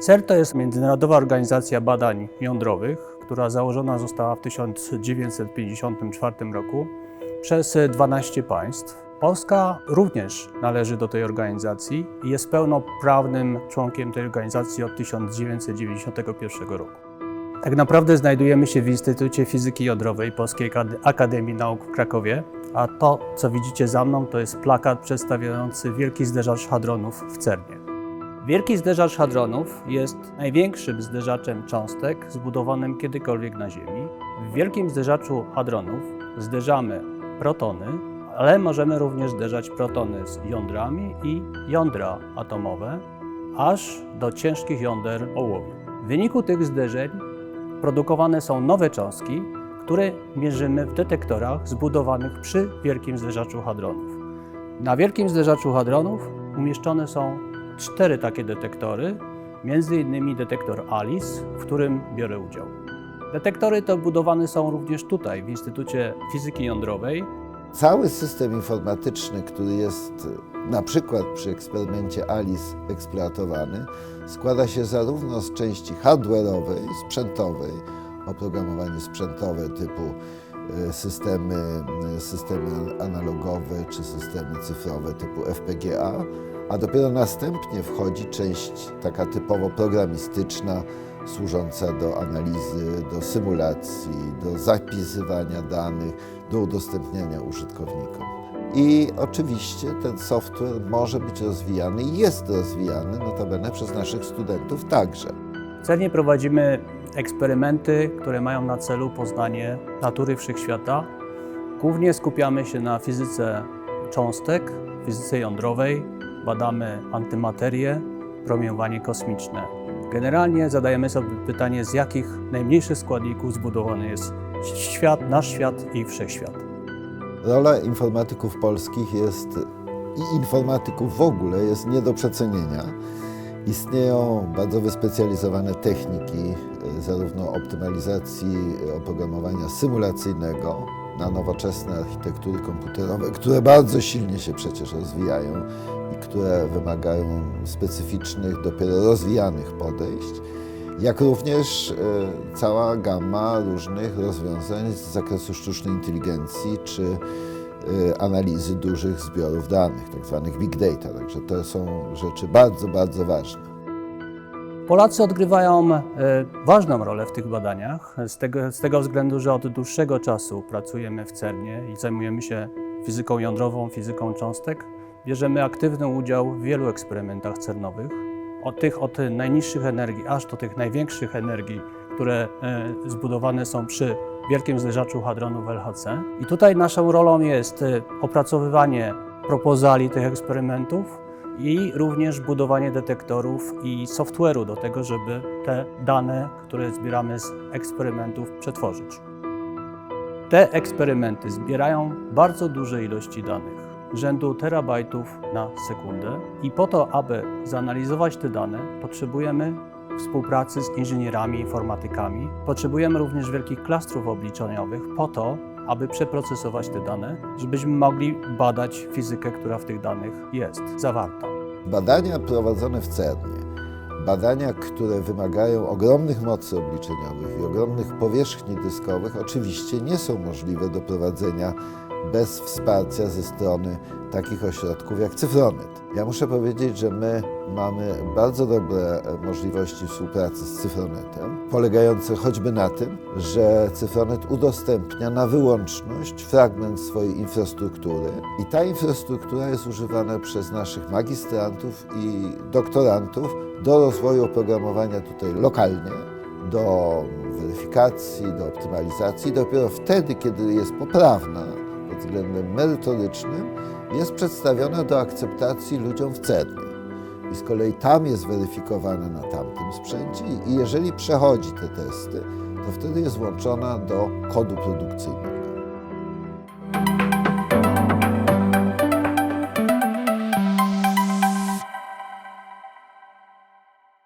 CER to jest Międzynarodowa Organizacja Badań Jądrowych, która założona została w 1954 roku przez 12 państw. Polska również należy do tej organizacji i jest pełnoprawnym członkiem tej organizacji od 1991 roku. Tak naprawdę znajdujemy się w Instytucie Fizyki Jądrowej Polskiej Akad- Akademii Nauk w Krakowie, a to, co widzicie za mną, to jest plakat przedstawiający wielki zderzacz hadronów w CERNie. Wielki zderzacz hadronów jest największym zderzaczem cząstek zbudowanym kiedykolwiek na Ziemi. W wielkim zderzaczu hadronów zderzamy protony, ale możemy również zderzać protony z jądrami i jądra atomowe, aż do ciężkich jąder ołowiu. W wyniku tych zderzeń produkowane są nowe cząstki, które mierzymy w detektorach zbudowanych przy wielkim zderzaczu hadronów. Na wielkim zderzaczu hadronów umieszczone są cztery takie detektory, między innymi detektor ALICE, w którym biorę udział. Detektory te budowane są również tutaj, w Instytucie Fizyki Jądrowej. Cały system informatyczny, który jest e, na przykład przy eksperymencie ALICE eksploatowany, składa się zarówno z części hardware'owej, sprzętowej, oprogramowanie sprzętowe typu e, systemy, e, systemy analogowe czy systemy cyfrowe typu FPGA, a dopiero następnie wchodzi część taka typowo programistyczna, służąca do analizy, do symulacji, do zapisywania danych, do udostępniania użytkownikom. I oczywiście ten software może być rozwijany i jest rozwijany, notabene przez naszych studentów także. W CERNie prowadzimy eksperymenty, które mają na celu poznanie natury wszechświata. Głównie skupiamy się na fizyce cząstek, fizyce jądrowej, badamy antymaterię, promieniowanie kosmiczne. Generalnie zadajemy sobie pytanie, z jakich najmniejszych składników zbudowany jest świat, nasz świat i wszechświat. Rola informatyków polskich jest i informatyków w ogóle jest nie do przecenienia. Istnieją bardzo wyspecjalizowane techniki, e, zarówno optymalizacji e, oprogramowania symulacyjnego na nowoczesne architektury komputerowe, które bardzo silnie się przecież rozwijają i które wymagają specyficznych, dopiero rozwijanych podejść, jak również e, cała gama różnych rozwiązań z zakresu sztucznej inteligencji czy e, analizy dużych zbiorów danych, tak zwanych big data. Także to są rzeczy bardzo, bardzo ważne. Polacy odgrywają e, ważną rolę w tych badaniach, z tego, z tego względu, że od dłuższego czasu pracujemy w CERNie i zajmujemy się fizyką jądrową, fizyką cząstek. Bierzemy aktywny udział w wielu eksperymentach CERNowych, od tych od najniższych energii aż do tych największych energii, które e, zbudowane są przy wielkim zderzaczu hadronów LHC. I tutaj naszą rolą jest e, opracowywanie propozali tych eksperymentów, i również budowanie detektorów i software'u do tego, żeby te dane, które zbieramy z eksperymentów, przetworzyć. Te eksperymenty zbierają bardzo duże ilości danych, rzędu terabajtów na sekundę i po to, aby zanalizować te dane, potrzebujemy współpracy z inżynierami, informatykami. Potrzebujemy również wielkich klastrów obliczeniowych po to, aby przeprocesować te dane, żebyśmy mogli badać fizykę, która w tych danych jest zawarta. Badania prowadzone w CERNie, badania, które wymagają ogromnych mocy obliczeniowych i ogromnych powierzchni dyskowych, oczywiście nie są możliwe do prowadzenia bez wsparcia ze strony takich ośrodków jak Cyfronet. Ja muszę powiedzieć, że my mamy bardzo dobre e, możliwości współpracy z Cyfronetem, polegające choćby na tym, że Cyfronet udostępnia na wyłączność fragment swojej infrastruktury i ta infrastruktura jest używana przez naszych magistrantów i doktorantów do rozwoju oprogramowania tutaj lokalnie, do weryfikacji, do optymalizacji. Dopiero wtedy, kiedy jest poprawna pod względem merytorycznym, jest przedstawiona do akceptacji ludziom w CERNie. I z kolei tam jest weryfikowana na tamtym sprzęcie i jeżeli przechodzi te testy, to wtedy jest włączona do kodu produkcyjnego.